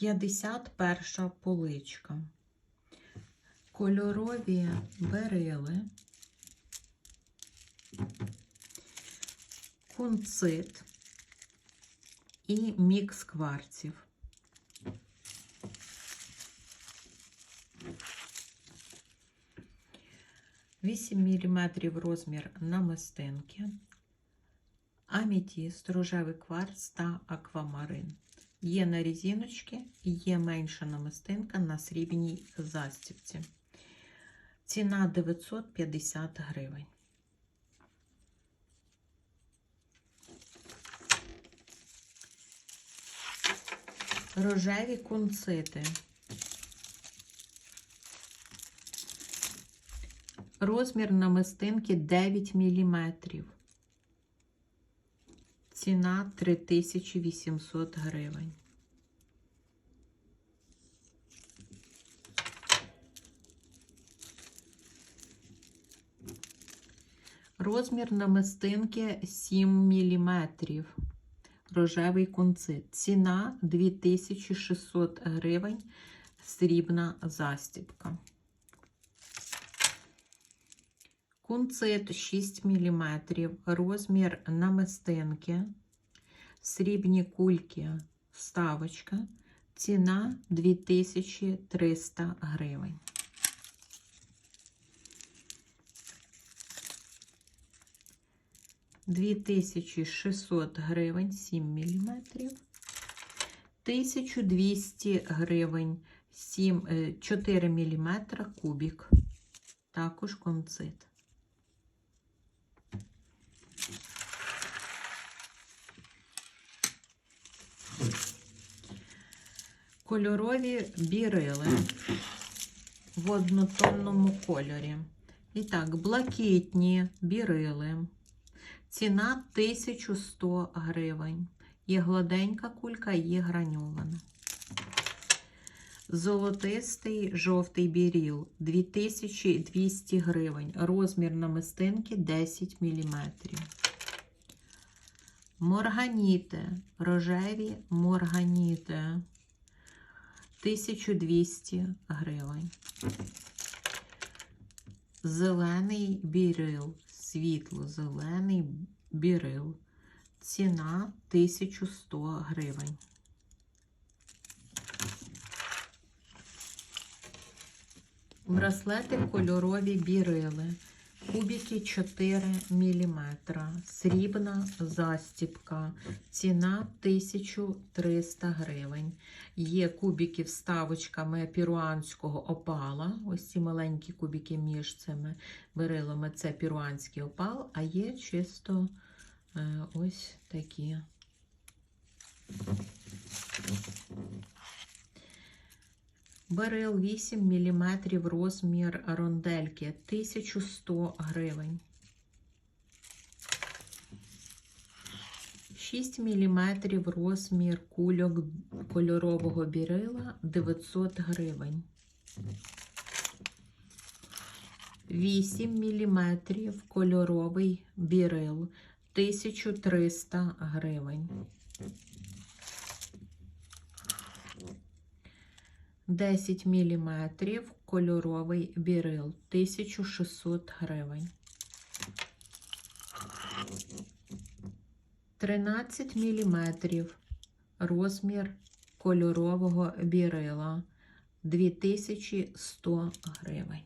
51 поличка. Кольорові берили, кунцит і мікс кварців. Вісім міліметрів розмір намистинки, амітіст, рожевий кварц та аквамарин. Є на різіночки, є менша намистинка на срібній застібці. Ціна 950 гривень. Рожеві кунцити. Розмір намистинки 9 мм. Ціна 3800 гривень. Розмір намистинки 7 мм. Рожевий кунцит. Ціна 2600 гривень. Срібна застібка. Кунцит 6 мм. Розмір намистинки. Срібні кульки. Вставочка. Ціна 2300 гривень. Дві тисячі шістсот гривень 7 мм. 1200 гривень 7, 4 мм кубік. Також концит. Кольорові бірили в однотонному кольорі. І так, блакитні бірили. Ціна 1100 гривень. Є гладенька кулька, є граньована. Золотистий жовтий біріл 2200 гривень. Розмір намистинки 10 мм. Морганіти, рожеві морганіти 1200 гривень. Зелений бірил, світло-зелений бірил. Ціна 1100 гривень. Браслети кольорові бірили. Кубики 4 мм. Срібна застіпка. Ціна 1300 гривень. Є кубики вставочками піруанського опала. Ось ці маленькі кубики між цими берилами. Це піруанський опал, а є чисто е, ось такі. Берил 8 мм розмір рондельки 1100 гривень. 6 мм розмір кульок кольорового бірила 900 гривень. 8 мм кольоровий бірил 1300 гривень. 10 мм кольоровий бірил 1600 гривень. 13 мм розмір кольорового бірила 2100 гривень.